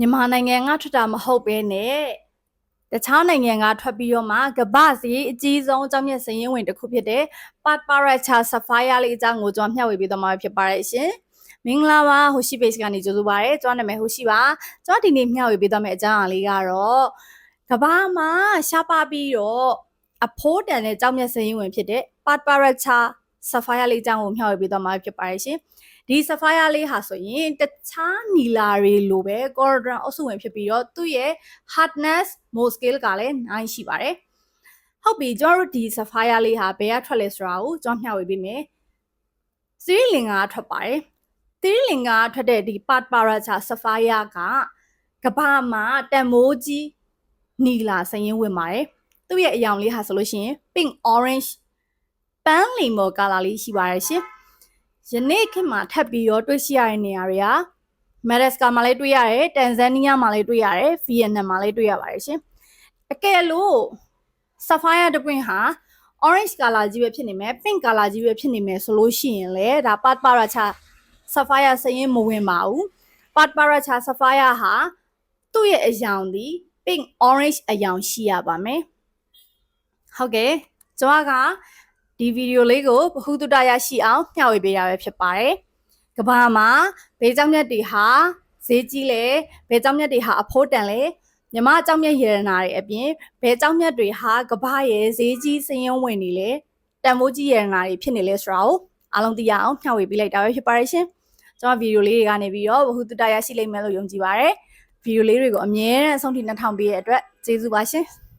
မြန်မာနိုင်ငံကထွက်တာမဟုတ်ပဲနဲ့တခြားနိုင်ငံကထွက်ပြီးတော့မှကမ္ဘာစီအကြီးဆုံးအကြောင်းမြတ်စည်ရင်းဝင်တစ်ခုဖြစ်တဲ့ Pat Paracha Sapphire လေးအကြောင်းကိုကျွန်တော်မျှဝေပေးသွားမှာဖြစ်ပါတယ်ရှင်။မင်္ဂလာပါဟိုရှိ page ကနေကြိုဆိုပါရစေ။ကျွန်တော်နာမည်ဟိုရှိပါ။ကျွန်တော်ဒီနေ့မျှဝေပေးသွားမယ့်အကြောင်းအရာလေးကတော့ကမ္ဘာမှာရှားပါပြီးတော့အဖိုးတန်တဲ့အကြောင်းမြတ်စည်ရင်းဝင်ဖြစ်တဲ့ Pat Paracha Sapphire လေးအကြောင်းကိုမျှဝေပေးသွားမှာဖြစ်ပါတယ်ရှင်။ဒီ sapphire လေးဟာဆိုရင်တခြားနီလာတွေလိုပဲ cordon အုပ်စုဝင်ဖြစ်ပြီးတော့သူ့ရဲ့ hardness mode scale ကလည်း9ရှိပါတယ်။ဟုတ်ပြီကျွန်တော်တို့ဒီ sapphire လေးဟာဘယ်ကထွက်လဲဆိုတာကိုကျွန်တော်မျှဝေပေးမယ်။စီရီလင်ကထွက်ပါတယ်။စီရီလင်ကထွက်တဲ့ဒီ part paracha sapphire ကကဘာမှာတန်မိုးကြီးနီလာစရင်ဝင်ပါတယ်။သူ့ရဲ့အယောင်လေးဟာဆိုလို့ရှိရင် pink orange ပန်းလီမော်ကာလာလေးရှိပါတယ်ရှင်။ယနေ့ခေတ်မှာထပ်ပြီးတော့တွေ့ရှိရတဲ့နေရာတွေကမက်ဒက်စကာမှာလည်းတွေ့ရတယ်တန်ဇန်နီးယားမှာလည်းတွေ့ရတယ်ဗီယက်နမ်မှာလည်းတွေ့ရပါတယ်ရှင်အကယ်လို့ဆာဖိုင်ယာတပွင့်ဟာ orange color ကြီးပဲဖြစ်နေမယ် pink color ကြီးပဲဖြစ်နေမယ်ဆိုလို့ရှိရင်လေဒါ pat paracha sapphire စရင်မဝင်ပါဘူး pat paracha sapphire ဟာသူ့ရဲ့အယောင်ဒီ pink orange အယောင်ရှိရပါမယ်ဟုတ်ကဲ့ကျွန်တော်က ဒီဗီဒီယိုလေးကိုဗဟုသုတရရှိအောင်မျှဝေပေးရပဲဖြစ်ပါတယ်။ကဘာမှာဘဲကြောင့်မြတ်တွေဟာဈေးကြီးလဲဘဲကြောင့်မြတ်တွေဟာအဖိုးတန်လဲမြမအကြောင့်မြတ်ရတနာတွေအပြင်ဘဲကြောင့်မြတ်တွေဟာကဘာရဲ့ဈေးကြီးစည်ရင်ဝင်နေလဲတန်ဖိုးကြီးရတနာတွေဖြစ်နေလဲဆိုတာကိုအားလုံးသိရအောင်မျှဝေပေးလိုက်တာပဲဖြစ်ပါတယ်ရှင်။ကျွန်တော်ဗီဒီယိုလေးတွေကနေပြီးတော့ဗဟုသုတရရှိလိမ့်မယ်လို့ယုံကြည်ပါတယ်။ဗီဒီယိုလေးတွေကိုအမြဲတမ်းအဆုံးထိနှထောင်ပေးတဲ့အတွက်ကျေးဇူးပါရှင်။